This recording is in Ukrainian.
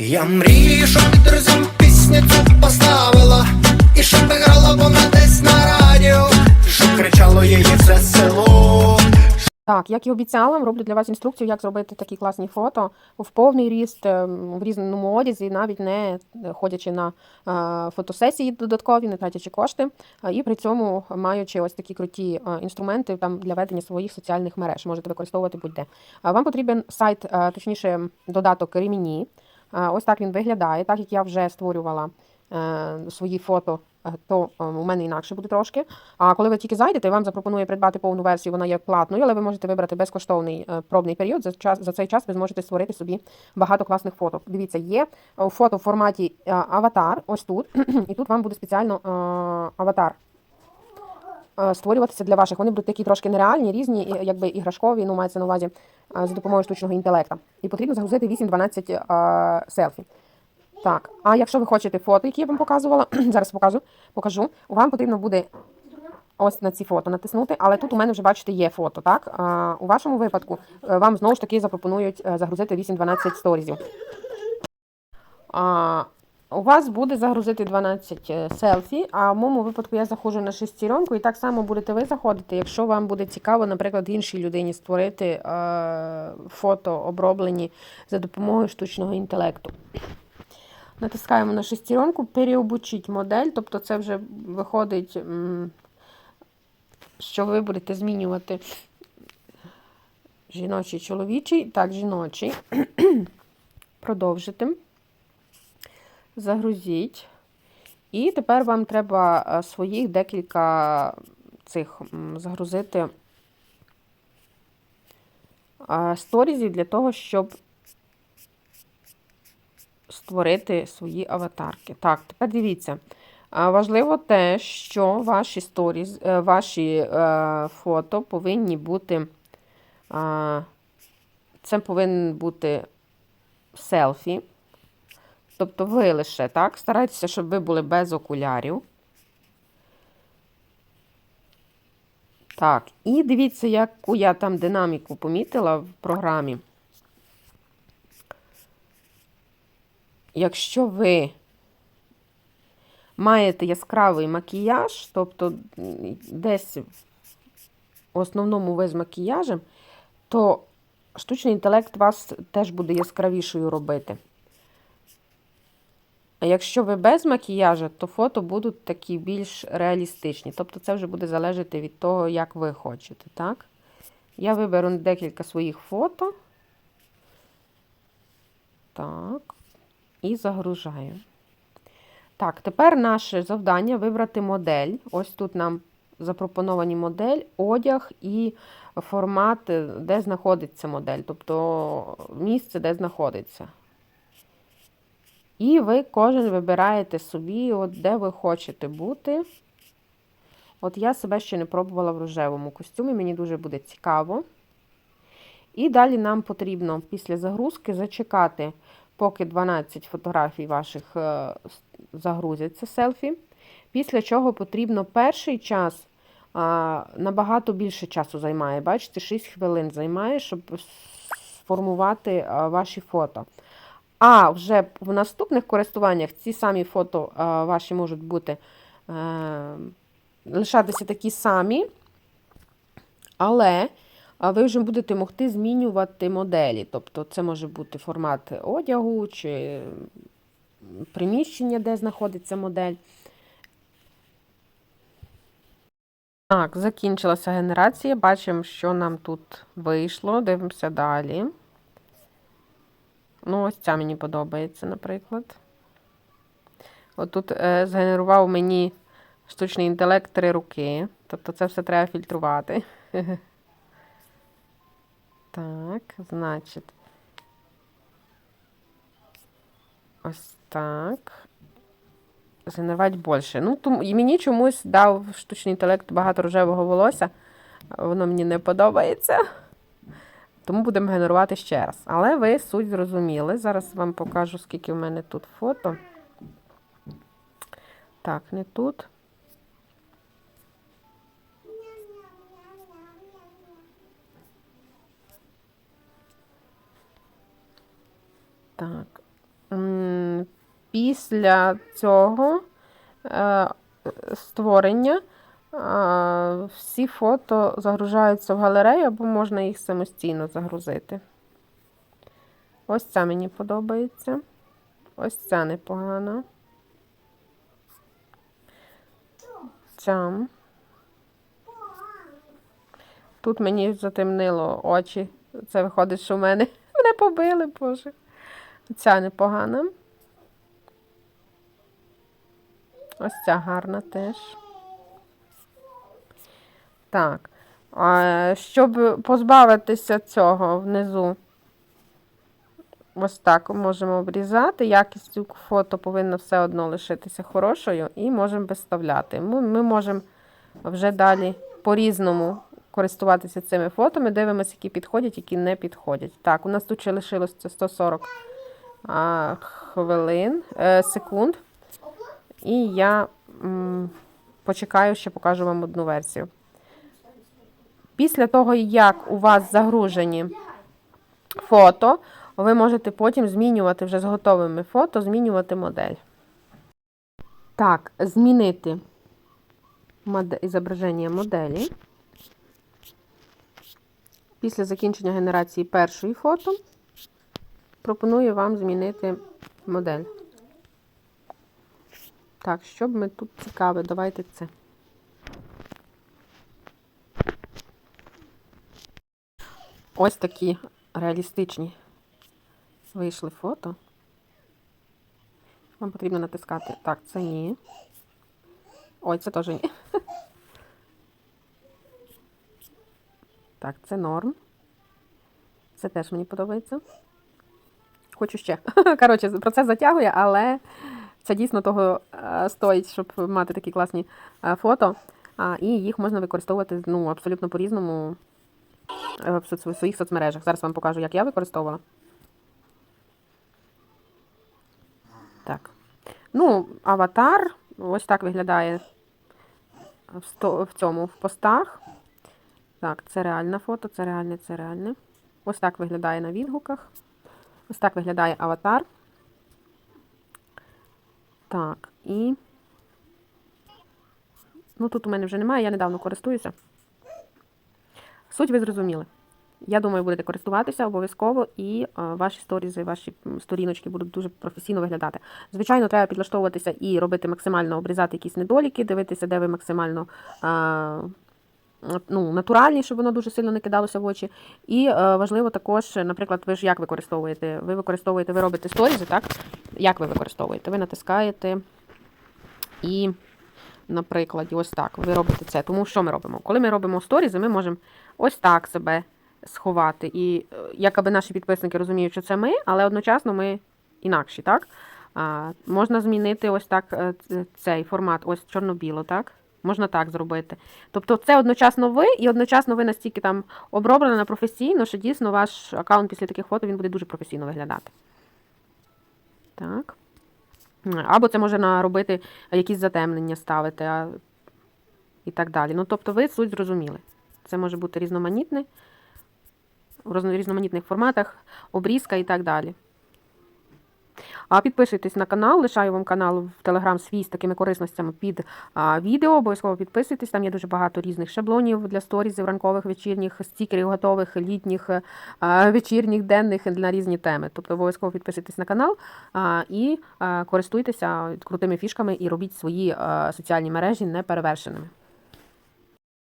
Я мрію, щоб друзям пісню цю поставила І щоб грала вона десь на радіо Щоб кричало її все село Так, як і обіцяла, роблю для вас інструкцію, як зробити такі класні фото в повний ріст ем, в різному одязі, навіть не ходячи на е, фотосесії додаткові, не тратячи кошти, і при цьому маючи ось такі круті е, інструменти там для ведення своїх соціальних мереж. Можете використовувати будь-де. Вам потрібен сайт, е, точніше, додаток Реміні. Е, Ось так він виглядає, так як я вже створювала е, свої фото. е, То у мене інакше буде трошки. А коли ви тільки зайдете, вам запропонує придбати повну версію, вона є платною, але ви можете вибрати безкоштовний пробний період. За час за цей час ви зможете створити собі багато класних фото. Дивіться, є фото в форматі аватар, ось тут, і тут вам буде спеціально аватар. Е, Створюватися для ваших. Вони будуть такі трошки нереальні, різні, якби іграшкові, ну мається на увазі е, за допомогою штучного інтелекта. І потрібно загрузити 8-12 е, селфі. Так, а якщо ви хочете фото, які я вам показувала, зараз покажу, покажу, вам потрібно буде ось на ці фото натиснути, але тут у мене вже, бачите, є фото, так? А, у вашому випадку вам знову ж таки запропонують загрузити 8-12 сторізів. А, у вас буде загрузити 12 е, селфі, а в моєму випадку я заходжу на шестеренку, і так само будете ви заходити, якщо вам буде цікаво, наприклад, іншій людині створити е, фото оброблені за допомогою штучного інтелекту. Натискаємо на шестеренку, переобучіть модель, тобто це вже виходить, що ви будете змінювати жіночий, чоловічий, так, жіночий. Продовжити. Загрузіть. І тепер вам треба е, своїх декілька цих загрузити е, сторізів для того, щоб створити свої аватарки. Так, тепер дивіться. Важливо те, що ваші сторіз, е, ваші е, фото повинні бути. Це повинен бути селфі. Тобто ви лише так. Старайтеся, щоб ви були без окулярів. Так, і дивіться, яку я там динаміку помітила в програмі. Якщо ви маєте яскравий макіяж, тобто десь в основному ви з макіяжем, то штучний інтелект вас теж буде яскравішою робити. А якщо ви без макіяжа, то фото будуть такі більш реалістичні. Тобто це вже буде залежати від того, як ви хочете. так? Я виберу декілька своїх фото. Так. І загружаю. Так, тепер наше завдання вибрати модель. Ось тут нам запропоновані модель, одяг і формат, де знаходиться модель, тобто місце, де знаходиться. І ви кожен вибираєте собі, от де ви хочете бути. От я себе ще не пробувала в рожевому костюмі, мені дуже буде цікаво. І далі нам потрібно після загрузки зачекати, поки 12 фотографій ваших е, загрузяться селфі. Після чого потрібно перший час набагато більше часу займає. Бачите, 6 хвилин займає, щоб сформувати ваші фото. А вже в наступних користуваннях ці самі фото ваші можуть бути е, лишатися такі самі, але ви вже будете могти змінювати моделі. Тобто це може бути формат одягу чи приміщення, де знаходиться модель. Так, закінчилася генерація. Бачимо, що нам тут вийшло. Дивимося далі. Ну, ось ця мені подобається, наприклад. Отут е, згенерував мені штучний інтелект три руки. Тобто це все треба фільтрувати. Так, значить. Ось так. Згенерувати більше. Ну, тому, і мені чомусь дав штучний інтелект багато рожевого волосся. Воно мені не подобається. Тому будемо генерувати ще раз. Але ви суть зрозуміли. Зараз вам покажу, скільки в мене тут фото. Так, не тут. Так. після цього е, створення всі фото загружаються в галерею, або можна їх самостійно загрузити. Ось ця мені подобається. Ось ця непогана. Ця. Тут мені затемнило очі. Це виходить, що в мене мене побили, боже. Ця непогана. Ось ця гарна теж. Так. А, щоб позбавитися цього внизу, ось так можемо обрізати. Якість фото повинна все одно лишитися хорошою і можемо виставляти. Ми, ми можемо вже далі по-різному користуватися цими фото. Ми дивимося, які підходять, які не підходять. Так, у нас тут ще лишилось 140 а, хвилин, е, секунд. І я м, почекаю, ще покажу вам одну версію. Після того, як у вас загружені фото, ви можете потім змінювати вже з готовими фото, змінювати модель. Так, змінити зображення моделі. Після закінчення генерації першої фото пропоную вам змінити модель. Так, що б ми тут цікаве, давайте це. Ось такі реалістичні вийшли фото. Вам потрібно натискати. Так, це ні. Ой, це теж ні. Так, це норм. Це теж мені подобається. Хочу ще. Коротше, процес затягує, але це дійсно того е, стоїть, щоб мати такі класні е, фото. І їх можна використовувати ну, абсолютно по-різному в своїх соцмережах. Зараз вам покажу, як я використовувала. Так. Ну, аватар ось так виглядає в цьому в постах. Так, це реальне фото, це реальне, це реальне. Ось так виглядає на відгуках. Ось так виглядає аватар. Так, і. Ну, тут у мене вже немає, я недавно користуюся. Суть ви зрозуміли. Я думаю, будете користуватися обов'язково, і е, ваші сторізи, ваші сторіночки будуть дуже професійно виглядати. Звичайно, треба підлаштовуватися і робити максимально обрізати якісь недоліки, дивитися, де ви максимально е, ну, натуральні, щоб воно дуже сильно не кидалося в очі. І е, важливо також, наприклад, ви ж як використовуєте? Ви використовуєте, ви робите сторізи, так? Як ви використовуєте? Ви натискаєте і, наприклад, ось так, ви робите це. Тому що ми робимо? Коли ми робимо сторізи, ми можемо ось так себе сховати. І е, якоби наші підписники розуміють, що це ми, але одночасно ми інакші, так? А, можна змінити ось так е, цей формат, ось чорно-біло, так? Можна так зробити. Тобто це одночасно ви, і одночасно ви настільки там оброблена професійно, що дійсно ваш аккаунт після таких фото він буде дуже професійно виглядати. Так. Або це можна робити якісь затемнення ставити а, і так далі. Ну, тобто ви суть зрозуміли. Це може бути різноманітне, в різноманітних форматах, обрізка і так далі. А підписуйтесь на канал, лишаю вам канал в Телеграм свій з такими корисностями під відео. Обов'язково підписуйтесь. Там є дуже багато різних шаблонів для сторізів, ранкових, вечірніх, стікерів готових, літніх, а, вечірніх, денних на різні теми. Тобто обов'язково підписуйтесь на канал і а, користуйтеся крутими фішками і робіть свої а, соціальні мережі неперевершеними.